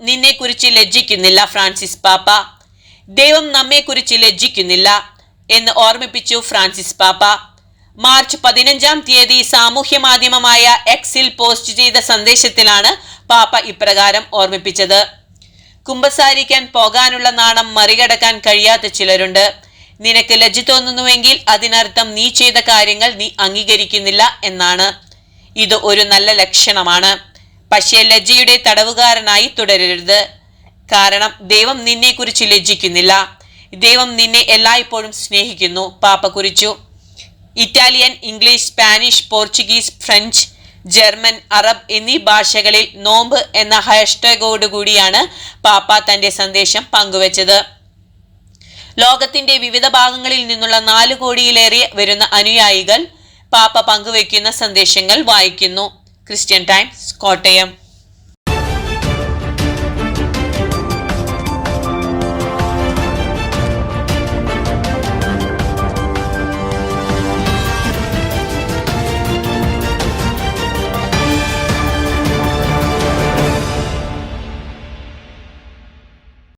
നിന്നെക്കുറിച്ച് ലജ്ജിക്കുന്നില്ല ഫ്രാൻസിസ് പാപ്പ. ദൈവം നമ്മെക്കുറിച്ച് ലജ്ജിക്കുന്നില്ല എന്ന് ഓർമ്മിപ്പിച്ചു ഫ്രാൻസിസ് പാപ്പ. മാർച്ച് പതിനഞ്ചാം തീയതി സാമൂഹ്യ മാധ്യമമായ എക്സിൽ പോസ്റ്റ് ചെയ്ത സന്ദേശത്തിലാണ് പാപ്പ ഇപ്രകാരം ഓർമ്മിപ്പിച്ചത്. കുമ്പസാരിക്കാൻ പോകാനുള്ള നാണം മറികടക്കാൻ കഴിയാത്ത ചിലരുണ്ട്. നിനക്ക് ലജ്ജ തോന്നുന്നുവെങ്കിൽ അതിനർത്ഥം നീ ചെയ്ത കാര്യങ്ങൾ നീ അംഗീകരിക്കുന്നില്ല എന്നാണ്. ഇത് ഒരു നല്ല ലക്ഷണമാണ്. പക്ഷേ ലജ്ജയുടെ തടവുകാരനായി തുടരരുത്. കാരണം ദൈവം നിന്നെക്കുറിച്ച് ലജ്ജിക്കുന്നില്ല. ദൈവം നിന്നെ എല്ലായ്പ്പോഴും സ്നേഹിക്കുന്നു. പാപ്പ കുറിച്ചു. Italian English Spanish Portuguese French German Arab എന്നീ ഭാഷകളിൽ നോമ്പ് എന്ന ഹാഷ്ടാഗോടുകൂടിയാണ് പാപ്പ തന്റെ സന്ദേശം പങ്കുവച്ചത്. ലോകത്തിന്റെ വിവിധ ഭാഗങ്ങളിൽ നിന്നുള്ള നാല് കോടിയിലേറെ വരുന്ന അനുയായികൾ പാപ്പ പങ്കുവയ്ക്കുന്ന സന്ദേശങ്ങൾ വായിക്കുന്നു. Christian times Kottayam